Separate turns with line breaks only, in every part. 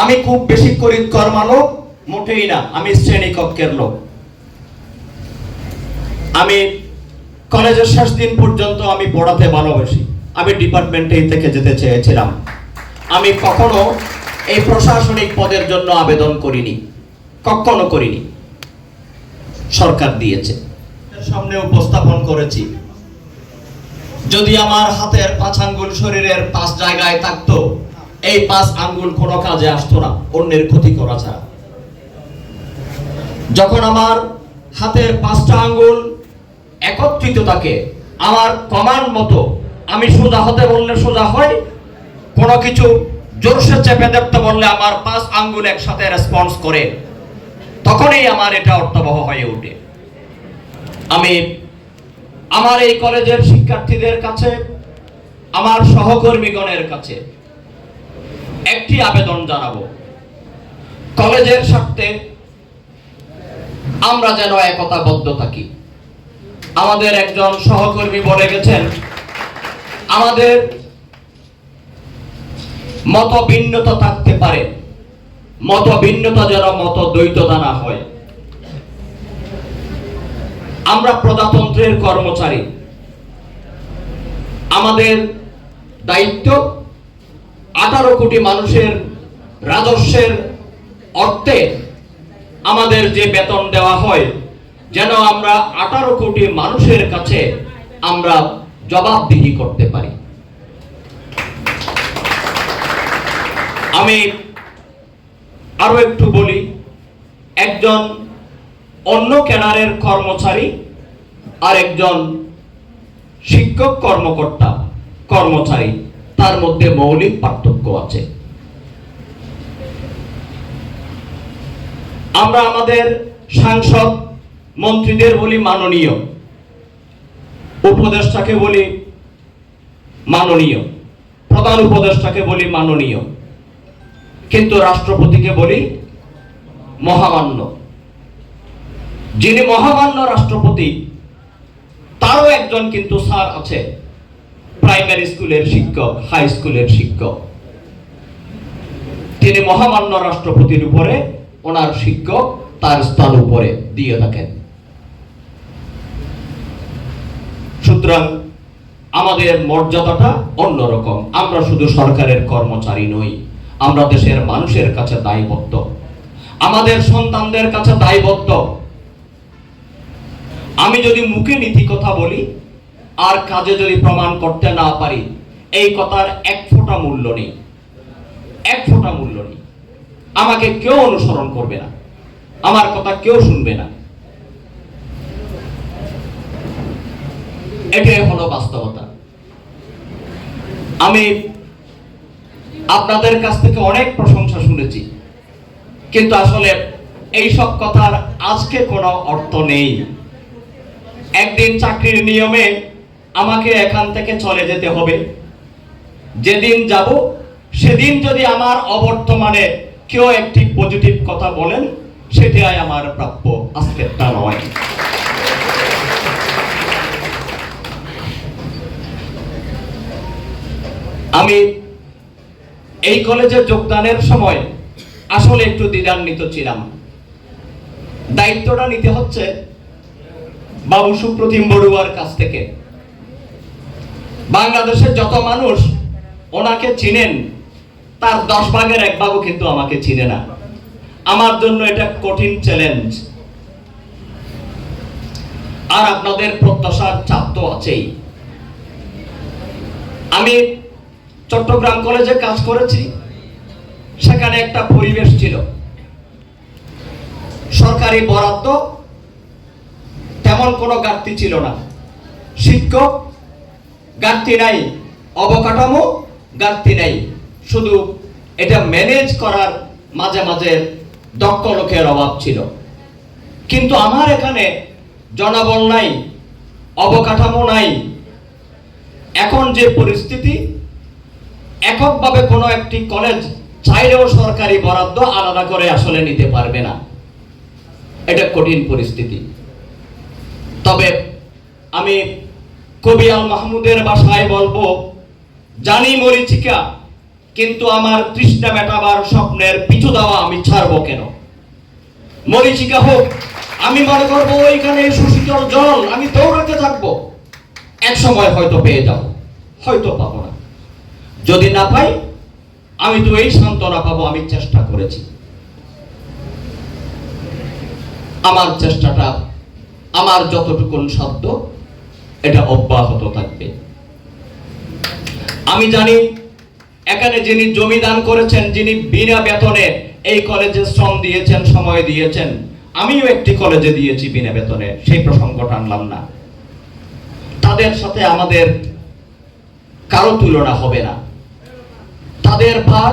আমি খুব বেশি করিত কর্মালো মোটেই না, আমি শ্রেণীকক্ষের লোক। আমি কলেজের শেষ দিন পর্যন্ত আমি পড়াতে ভালোবাসি। আমি ডিপার্টমেন্টেই থেকে যেতে চেয়েছিলাম। আমি কখনো এই প্রশাসনিক পদের জন্য আবেদন করিনি, কখনো করিনি। সরকার দিয়েছে। সামনে উপস্থাপন করেছি। যদি আমার হাতের পাঁচ আঙ্গুল শরীরের পাঁচ জায়গায় থাকতো এই পাঁচ আঙ্গুল কোনো কাজে আসতো না, অন্যের ক্ষতি করা ছাড়া। যখন আমার হাতের পাঁচটা আঙ্গুল একত্রিত থাকে, আমার কমান মতো আমি সোজা হতে বললে সোজা হয়, কোনো কিছু জোরসে চেপে দেখতে বললে আমার পাঁচ আঙ্গুল একসাথে রেসপন্স করে, তখনই আমার এটা অর্থবহ হয়ে ওঠে। আমি আমার এই কলেজের শিক্ষার্থীদের কাছে, আমার সহকর্মীগণের কাছে একটি আবেদন জানাব। কলেজের স্বার্থে আমরা যেন একতাবদ্ধ থাকি। আমাদের একজন সহকর্মী বলে গেছেন, আমাদের মত ভিন্নতা থাকতে পারে। মত ভিন্নতা যেন মত দ্বৈততা না হয়। আমরা প্রজাতন্ত্রের কর্মচারী। আমাদের দায়িত্ব আঠারো কোটি মানুষের রাজস্বের অর্থে আমাদের যে বেতন দেওয়া হয়, যেন আমরা আঠারো কোটি মানুষের কাছে আমরা জবাবদিহি করতে পারি। আমি আরও একটু বলি, একজন অন্য কেনারের কর্মচারী আর একজন শিক্ষক কর্মকর্তা কর্মচারী। তার মধ্যে মৌলিক পার্থক্য আছে। আমরা আমাদের সাংসদ মন্ত্রীদের বলি মাননীয়, উপদেষ্টাকে বলি মাননীয়, প্রধান উপদেষ্টাকে বলি মাননীয়, কিন্তু রাষ্ট্রপতিকে বলি মহামান্য। যিনি মহামান্য রাষ্ট্রপতি, তারও একজন কিন্তু স্যার আছে। প্রাইমারি স্কুলের শিক্ষক হাই স্কুলের শিক্ষক। তিনি মহামান্য রাষ্ট্রপতির উপরে, ওনার শিক্ষক তার স্থান উপরে দিয়ে থাকেন। সুতরাং আমাদের মর্যাদাটা অন্যরকম। আমরা শুধু সরকারের কর্মচারী নই, আমরা দেশের মানুষের কাছে দায়বদ্ধ। আমাদের সন্তানদের কাছে দায়বদ্ধ। আমি যদি মুখে নীতি কথা বলি আর কাজে যদি প্রমাণ করতে না পারি, এই কথার এক ফোঁটা মূল্য নেই। এক ফোঁটা মূল্য নেই। আমাকে কেউ অনুসরণ করবে না। আমার কথা কেউ শুনবে না। এটাই হলো বাস্তবতা। আমি আপনাদের কাছ থেকে অনেক প্রশংসা শুনেছি। কিন্তু আসলে এই সব কথার আজকে কোনো অর্থ নেই। একদিন চাকরির নিয়মে আমাকে এখান থেকে চলে যেতে হবে। যেদিন যাব, সেদিন যদি আমার অবর্তমানে কেউ একটি পজিটিভ কথা বলেন, সেটাই আমার প্রাপ্য। আজকেরটা নয় আমি এই কলেজে যোগদানের সময় আসলে একটু দ্বিধান্বিত ছিলাম। দায়িত্বটা নিতে হচ্ছে বাবু সুপ্রতিম বড়ুয়ার কাছ থেকে। বাংলাদেশের যত মানুষ ওনাকে চিনেন, তার দশ ভাগের এক ভাগও কিন্তু আমাকে চিনে না। আমার জন্য এটা কঠিন চ্যালেঞ্জ আর আপনাদের প্রত্যাশার চাপ তো আছেই। আমি চট্টগ্রাম কলেজে কাজ করেছি, সেখানে একটা পরিবেশ ছিল। সরকারি বরাদ্দ তেমন কোনো ঘাটতি ছিল না। শিক্ষক ঘাটতি নাই, অবকাঠামো ঘাটতি নাই। শুধু এটা ম্যানেজ করার মাঝে মাঝে দক্ষ লোকের অভাব ছিল। কিন্তু আমার এখানে জনবল নাই, অবকাঠামো নাই। এখন যে পরিস্থিতি, এককভাবে কোনো একটি কলেজ চাইলেও সরকারি বরাদ্দ আলাদা করে আসলে নিতে পারবে না। এটা কঠিন পরিস্থিতি। তবে আমি কবি আল মাহমুদের বাসায় বলব, জানি মরিচিকা, কিন্তু আমার তৃষ্ণা মেটাবার স্বপ্নের পিছু দেওয়া আমি ছাড়বো কেন? মরিচিকা হোক, আমি মনে করব ওইখানে সুশীতল জল, আমি দৌড়াতে থাকব। এক সময় হয়তো পেয়ে যাব, হয়তো পাবো না। যদি না পাই, আমি তো এই সান্ত্বনা পাবো, আমি চেষ্টা করেছি। আমার চেষ্টাটা, আমার যতটুকুন শব্দ এটা অব্যাহত থাকবে। আমি জানি, এখানে যিনি জমি দান করেছেন, যিনি বিনা বেতনে এই কলেজে শ্রম দিয়েছেন, সময় দিয়েছেন, আমিও একটি কলেজে দিয়েছি বিনা বেতনে, সেই প্রসঙ্গটা আনলাম না। তাদের সাথে আমাদের কারও তুলনা হবে না। তাদের ভার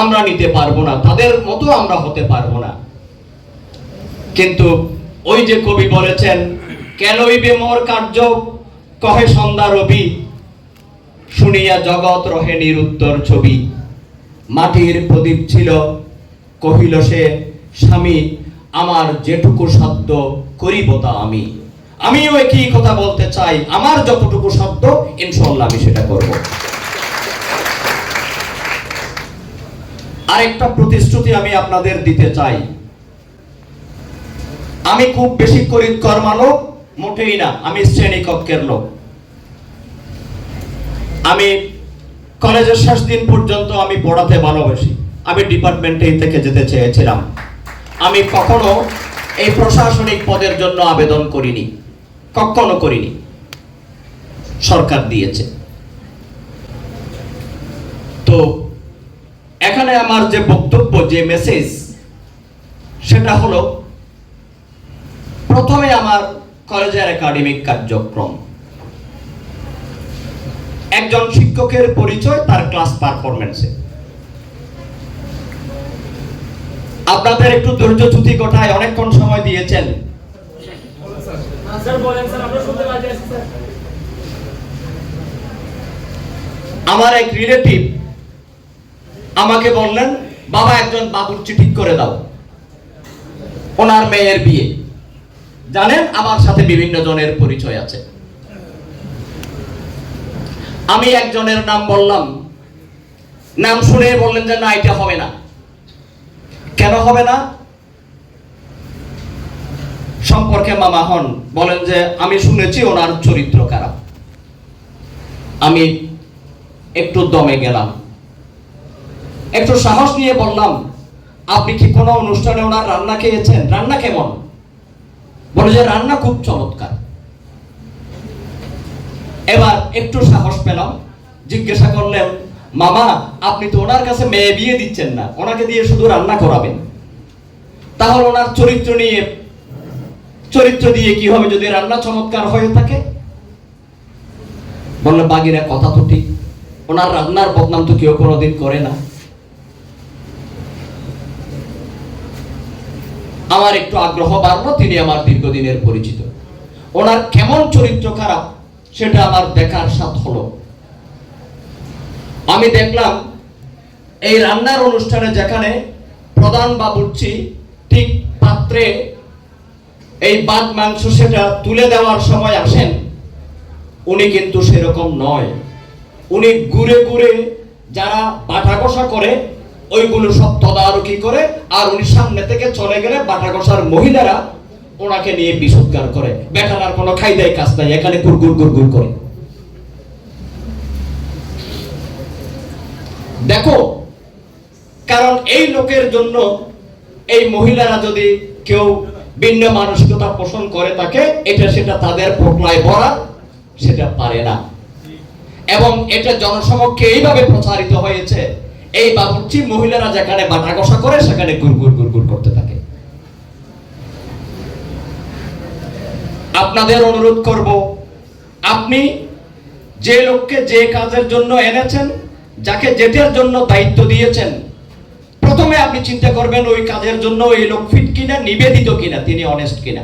আমরা নিতে পারব না, তাদের মতো আমরা হতে পারব না। কিন্তু ওই যে কবি বলেছেন কেলইবে মোর কার্য? কহে সন্ধ্যা রবি। শুনিয়া জগৎ রহে নিরুত্তর ছবি। মাটির প্রদীপ ছিল। কহিল সে, স্বামী, আমার যেটুকু সাধ্য করিব তা আমি। আমিও একই কথা বলতে চাই। আমার যতটুকু সাধ্য ইনশাল্লাহ আমি সেটা করব। আরেকটা প্রতিশ্রুতি আমি আপনাদের দিতে চাই। আমি খুব বেশি করিত কর্মালো মোটেই না। আমি শ্রেণি কক্ষের লোক। আমি কলেজের শেষ দিন পর্যন্ত আমি পড়াতে ভালোবাসি। আমি ডিপার্টমেন্টে থেকে যেতে চেয়েছিলাম। আমি কখনো এই প্রশাসনিক পদের জন্য আবেদন করিনি। কখনো করিনি। সরকার দিয়েছে। তো এখানে আমার যে বক্তব্য, যে মেসেজ সেটা হলো, প্রথমে আমার কলেজের একাডেমিক কার্যক্রম। একজন শিক্ষকের পরিচয় তার ক্লাস পারফরমেন্সে আপনাদের একটু ধৈর্য চ্যুতি ঘটায় অনেকক্ষণ সময় দিয়েছেন।
আমরা
এক রিলেটিভ আমাকে বললেন বাবা একজন বাবুর্চি ঠিক করে দাও। ওনার মেয়ের বিয়ে। জানেন, আমার সাথে বিভিন্ন জনের পরিচয় আছে। আমি একজনের নাম বললাম। নাম শুনে বললেন যে, না, এটা হবে না। কেন হবে না? সম্পর্কে মামা হন, বলেন যে, আমি শুনেছি ওনার চরিত্র খারাপ। আমি একটু দমে গেলাম। একটু সাহস নিয়ে বললাম, আপনি কি কোনো অনুষ্ঠানে ওনার রান্না খেয়েছেন? রান্না কেমন? বলে রান্না খুব চমৎকার। এবার একটু সাহস পেলাম, জিজ্ঞাসা করলেন, মামা, আপনি তো ওনার কাছে মেয়ে বিয়ে দিচ্ছেন না, ওনাকে দিয়ে শুধু রান্না করাবেন। তাহলে ওনার চরিত্র নিয়ে, চরিত্র দিয়ে কি হবে যদি রান্না চমৎকার হয়ে থাকে? বললে বাগিরা কথা তো ঠিক, ওনার রান্নার বদনাম তো কেউ কোনোদিন করে না। আমার একটু আগ্রহ বাড়লো, তিনি আমার দীর্ঘদিনের পরিচিত। ওনার কেমন চরিত্র খারাপ, সেটা আমার দেখার সাথ হলো। আমি দেখলাম, এই রান্নার অনুষ্ঠানে যেখানে প্রধান বাবুর্চি ঠিক পাত্রে এই বাদ মাংস সেটা তুলে দেওয়ার সময় আসেন, উনি কিন্তু সেরকম নয়। উনি ঘুরে ঘুরে যারা বাটা কষা করে ওইগুলো সব তদারকি করে আর উনি সামনে থেকে চলে গেলে বাটা কষার মহিলারা ওনাকে নিয়ে বিসৎকার করে। বেটার কোনো খাই দেয় কাজ নাই, এখানে গুড়গুড় গুড়গুড় করে। দেখো, কারণ এই লোকের জন্য এই মহিলারা যদি কেউ ভিন্ন মানসিকতা পোষণ করে তাকে, এটা সেটা তাদের পোটলায় ভরা, সেটা পারে না। এবং এটা জনসমক্ষে এইভাবে প্রচারিত হয়েছে এই বাবুর্চি মহিলারা যেখানে বাটা কষা করে, সেখানে গুড়গুড় গুড়গুড় করতে থাকে। আপনাদের অনুরোধ করব, আপনি যে লোককে যে কাজের জন্য এনেছেন, যাকে যেটার জন্য দায়িত্ব দিয়েছেন, প্রথমে আপনি চিন্তা করবেন, ওই কাজের জন্য এই লোক ফিট কিনা, নিবেদিত কিনা, তিনি অনেস্ট কিনা।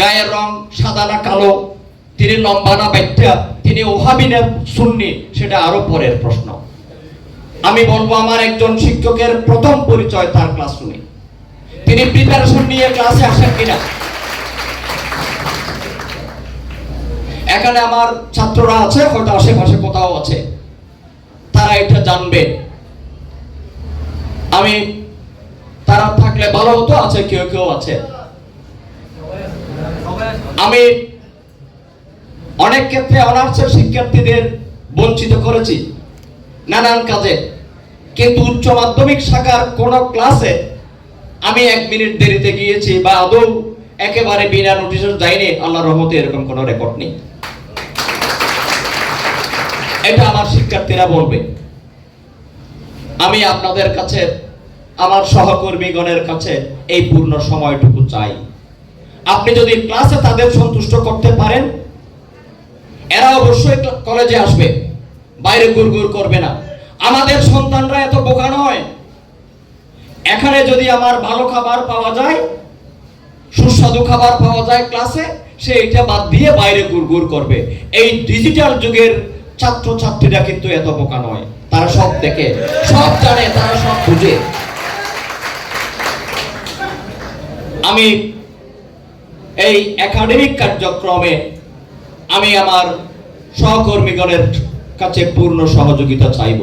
গায়ের রং সাদা না কালো, তিনি লম্বা না বাইটা তিনি ওহাবি না সুন্নি, সেটা আরও পরের প্রশ্ন। আমি বলব, আমার একজন শিক্ষকের প্রথম পরিচয় তার ক্লাসরুমে তিনি প্রিপারেশন নিয়ে ক্লাসে আসেন কিনা? এখানে আমার ছাত্ররা আছে, হয়তো আশেপাশে কোথাও আছে। তারা এটা জানবে। আমি, তারা থাকলে ভালো হতো, আছে, কেউ কেউ আছে। আমি অনেক ক্ষেত্রে অনার্সের শিক্ষার্থীদের বঞ্চিত করেছি, নানান কাজে। কিন্তু উচ্চ মাধ্যমিক শাখার কোন ক্লাসে আমি এক মিনিট দেরিতে গিয়েছি বা আদৌ একেবারে বিনা নোটিশে যাইনি, আল্লাহর রহমতে এরকম কোনো রেকর্ড নেই। এটা আমার শিক্ষার্থীরা বলবে। আমি আপনাদের কাছে, আমার সহকর্মীগণের কাছে এই পূর্ণ সময়টুকু চাই। আপনি যদি ক্লাসে তাদের সন্তুষ্ট করতে পারেন এরা অবশ্যই ক্লা- কলেজে আসবে। বাইরে গুড়গুড় করবে না। আমাদের সন্তানরা এত বোকা নয়। এখানে যদি আমার ভালো খাবার পাওয়া যায়, সুস্বাদু খাবার পাওয়া যায় ক্লাসে সে এটা বাদ দিয়ে বাইরে গুড়গুড় করবে। এই ডিজিটাল যুগের ছাত্র ছাত্রীরা কিন্তু এত বোকা নয়। তারা সব দেখে, সব জানে, তারা সব বুঝে। আমি এই একাডেমিক কার্যক্রমে আমি আমার সহকর্মীগণের কাছে পূর্ণ সহযোগিতা চাইব।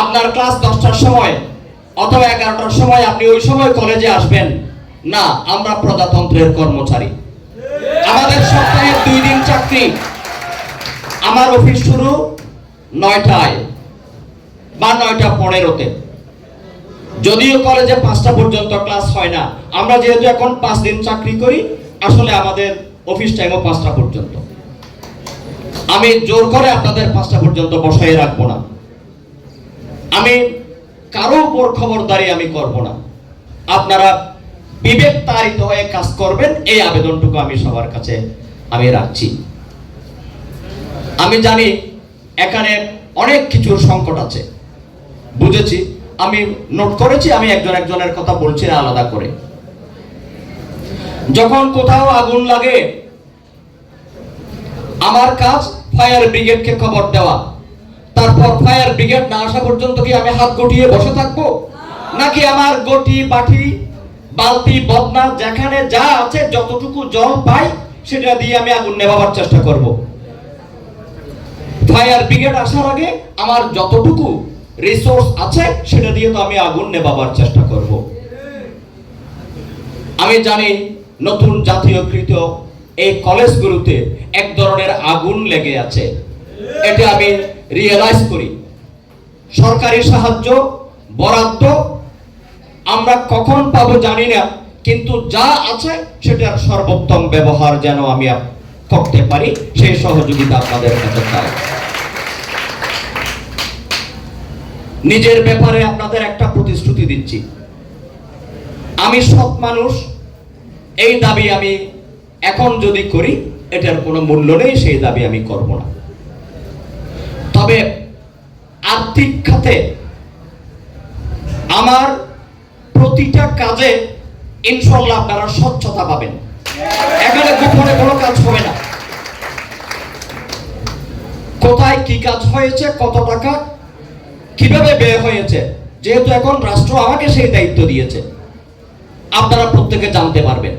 আপনার ক্লাস দশটার সময় অথবা এগারোটার সময় আপনি ওই সময় কলেজে আসবেন, না, আমরা প্রজাতন্ত্রের কর্মচারী। আমাদের সপ্তাহে দুই দিন চাকরি। আমার অফিস শুরু নয়টায় বা নয়টা পনেরোতে। যদিও কলেজে পাঁচটা পর্যন্ত ক্লাস হয় না, আমরা যেহেতু এখন পাঁচ দিন চাকরি করি, আসলে আমাদের অফিস টাইমও পাঁচটা পর্যন্ত। আমি জোর করে আপনাদের পাঁচটা পর্যন্ত বসাই রাখব না। আমি কারও উপর খবরদারি আমি করব না। আপনারা বিবেক তাড়িত হয়ে কাজ করবেন, এই আবেদনটুকু আমি সবার কাছে আমি রাখছি। আমি জানি এখানে অনেক কিছুর সংকট আছে। বুঝেছি। আমি নোট করেছি, আমি একজন একজনের কথা বলছি না আলাদা করে। যখন কোথাও আগুন লাগে, আমার কাজ ফায়ার ব্রিগেডকে খবর দেওয়া। তারপর ফায়ার ব্রিগেড না আসা পর্যন্ত কি আমি হাত গটিয়ে বসে থাকব? নাকি আমার গটি বাটি বালতি, বদনা, যেখানে যা আছে, যতটুকু জল পাই, সেটা দিয়ে আমি আগুন নেভাবার চেষ্টা করব। ফায়ার ব্রিগেড আসার আগে আমার যতটুকু রিসোর্স আছে, সেটা দিয়ে তো আমি আগুন নেভাবার চেষ্টা করব। আমি জানি নতুন জাতীয়কৃত এই কলেজগুলোতে এক ধরনের আগুন লেগে আছে। এটা আমি রিয়েলাইজ করি। সরকারি সাহায্য, বরাদ্দ, আমরা কখন পাবো জানি না, কিন্তু যা আছে সেটার সর্বোত্তম ব্যবহার যেন আমি করতে পারি, সেই সহযোগিতা আপনাদের কাছে চাই। নিজের ব্যাপারে আপনাদের একটা প্রতিশ্রুতি দিচ্ছি। আমি সৎ মানুষ এই দাবি আমি এখন যদি করি, এটার কোনো মূল্য নেই, সেই দাবি আমি করব না। তবে আর্থিক খাতে আমার প্রতিটা কাজে ইনশাল্লাহ আপনারা স্বচ্ছতা পাবেন। এখানে গোপনে কোনো কাজ হবে না। কোথায় কি কাজ হয়েছে, কত টাকা, কীভাবে ব্যয় হয়েছে, যেহেতু এখন রাষ্ট্র আমাকে সেই দায়িত্ব দিয়েছে। আপনারা প্রত্যেকে জানতে পারবেন।